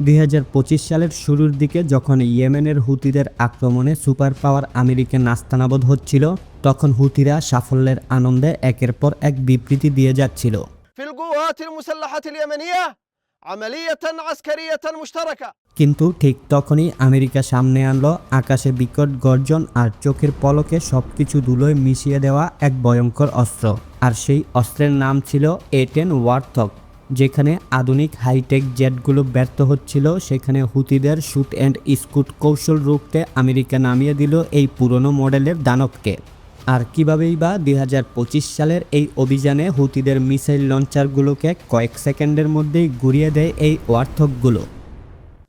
দুই হাজার পঁচিশ সালের শুরুর দিকে যখন ইয়েমেনের হুতিদের আক্রমণে সুপার পাওয়ার আমেরিকা নাস্তানাবোধ হচ্ছিল তখন হুতিরা সাফল্যের আনন্দে একের পর এক বিবৃতি দিয়ে যাচ্ছিল। কিন্তু ঠিক তখনই আমেরিকা সামনে আনলো আকাশে বিকট গর্জন আর চোখের পলকে সবকিছু ধুলোয় মিশিয়ে দেওয়া এক ভয়ঙ্কর অস্ত্র। আর সেই অস্ত্রের নাম ছিল এ টেন ওয়ার্থক যেখানে আধুনিক হাইটেক জেটগুলো ব্যর্থ হচ্ছিল, সেখানে হুতিদের শুট অ্যান্ড স্কুট কৌশল রুখতে আমেরিকা নামিয়ে দিল এই পুরনো মডেলের দানবকে। আর কীভাবেই বা দুই হাজার পঁচিশ সালের এই অভিযানে হুতিদের মিসাইল লঞ্চারগুলোকে কয়েক সেকেন্ডের মধ্যেই ঘুরিয়ে দেয় এই ওয়ার্থকগুলো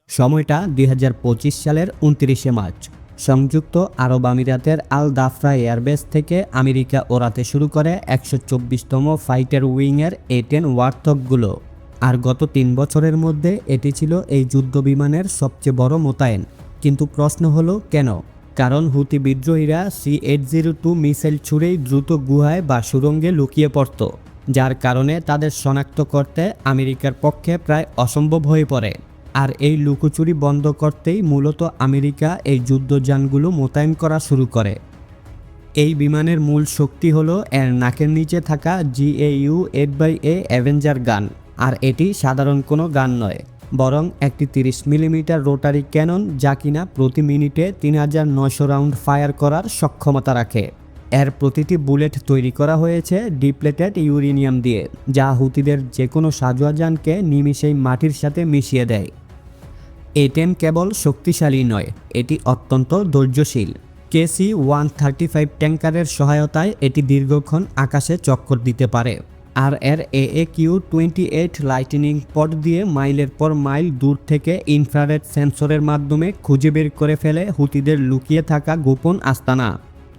সময়টা দুই হাজার পঁচিশ সালের উনত্রিশে মার্চ। সংযুক্ত আরব আমিরাতের আল দাফরা এয়ারবেস থেকে আমেরিকা ওড়াতে শুরু করে একশো চব্বিশতম ফাইটার উইংয়ের এ টেন ওয়ার্থকগুলো। আর গত তিন বছরের মধ্যে এটি ছিল এই যুদ্ধ বিমানের সবচেয়ে বড় মোতায়েন। কিন্তু প্রশ্ন হলো, কেন? কারণ হুতি বিদ্রোহীরা C eight zero two missile ছুড়েই দ্রুত গুহায় বা সুরঙ্গে লুকিয়ে পড়ত, যার কারণে তাদের শনাক্ত করতে আমেরিকার পক্ষে প্রায় অসম্ভব হয়ে পড়ে। আর এই লুকোচুরি বন্ধ করতেই মূলত আমেরিকা এই যুদ্ধযানগুলো মোতায়েন করা শুরু করে। এই বিমানের মূল শক্তি হলো এর নাকের নিচে থাকা GAU eight by A Avenger gun, আর এটি সাধারণ কোনো গান নয়, বরং একটি তিরিশ মিলিমিটার রোটারি ক্যানন যা কিনা প্রতি মিনিটে তিন হাজার নয়শো রাউন্ড ফায়ার করার সক্ষমতা রাখে। এর প্রতিটি বুলেট তৈরি করা হয়েছে ডিপ্লেটেড ইউরেনিয়াম দিয়ে, যা হুতিদের যে কোনো সাজোয়াজানকে নিমিষেই মাটির সাথে মিশিয়ে দেয়। এটেন কেবল শক্তিশালী নয়, এটি অত্যন্ত ধৈর্যশীল। কেসি ওয়ান থার্টি ফাইভ ট্যাঙ্কারের সহায়তায় এটি দীর্ঘক্ষণ আকাশে চক্কর দিতে পারে। আর এর A A Q twenty eight Litening pod দিয়ে মাইলের পর মাইল দূর থেকে ইনফ্রারেড সেন্সরের মাধ্যমে খুঁজে বের করে ফেলে হুতিদের লুকিয়ে থাকা গোপন আস্তানা।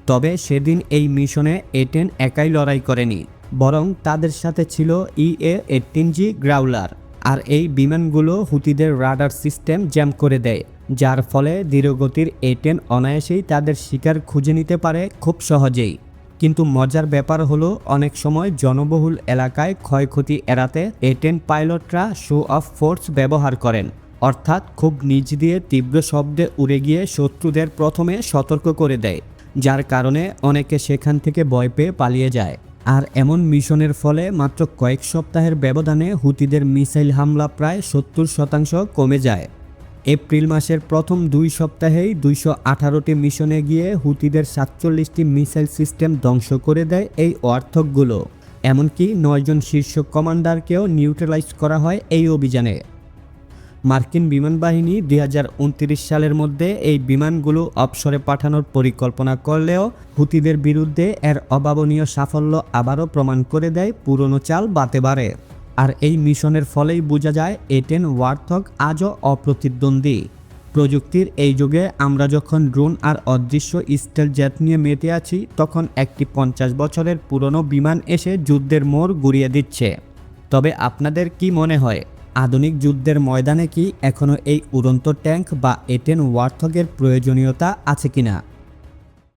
তবে সেদিন এই মিশনে এটেন একাই লড়াই করেনি, বরং তাদের সাথে ছিল ইএ এইটিন জি গ্রাউলার। আর এই বিমানগুলো হুতিদের রাডার সিস্টেম জ্যাম করে দেয়, যার ফলে ধীরগতির এ টেন অনায়াসেই তাদের শিকার খুঁজে নিতে পারে খুব সহজেই। কিন্তু মজার ব্যাপার হলো, অনেক সময় জনবহুল এলাকায় ক্ষয়ক্ষতি এড়াতে এ টেন পাইলটরা শো অফ ফোর্স ব্যবহার করেন, অর্থাৎ খুব নিচ দিয়ে তীব্র শব্দে উড়ে গিয়ে শত্রুদের প্রথমে সতর্ক করে দেয়, যার কারণে অনেকে সেখান থেকে ভয় পেয়ে পালিয়ে যায়। আর এমন মিশনের ফলে মাত্র কয়েক সপ্তাহের ব্যবধানে হুতিদের মিসাইল হামলা প্রায় সত্তর শতাংশ কমে যায়। এপ্রিল মাসের প্রথম দুই সপ্তাহেই দুইশো আঠারোটি মিশনে গিয়ে হুতিদের সাতচল্লিশটি মিসাইল সিস্টেম ধ্বংস করে দেয় এই অর্থকগুলো এমনকি নয়জন শীর্ষ কমান্ডারকেও নিউট্রালাইজ করা হয় এই অভিযানে। মার্কিন বিমান বাহিনী দুই সালের মধ্যে এই বিমানগুলো অবসরে পাঠানোর পরিকল্পনা করলেও হুতিদের বিরুদ্ধে এর অভাবনীয় সাফল্য আবারও প্রমাণ করে দেয় পুরনো চাল বাতে বাড়ে আর এই মিশনের ফলেই বোঝা যায় এটেন ওয়ার্থক আজও অপ্রতিদ্বন্দ্বী। প্রযুক্তির এই যুগে আমরা যখন ড্রোন আর অদৃশ্য স্টেল জেট নিয়ে মেতে আছি, তখন একটি পঞ্চাশ বছরের পুরনো বিমান এসে যুদ্ধের মোড় ঘুরিয়ে দিচ্ছে। তবে আপনাদের কি মনে হয়? আধুনিক যুদ্ধের ময়দানে কি এখনও এই উড়ন্ত ট্যাঙ্ক বা এটেন ওয়ার্থকের প্রয়োজনীয়তা আছে কিনা?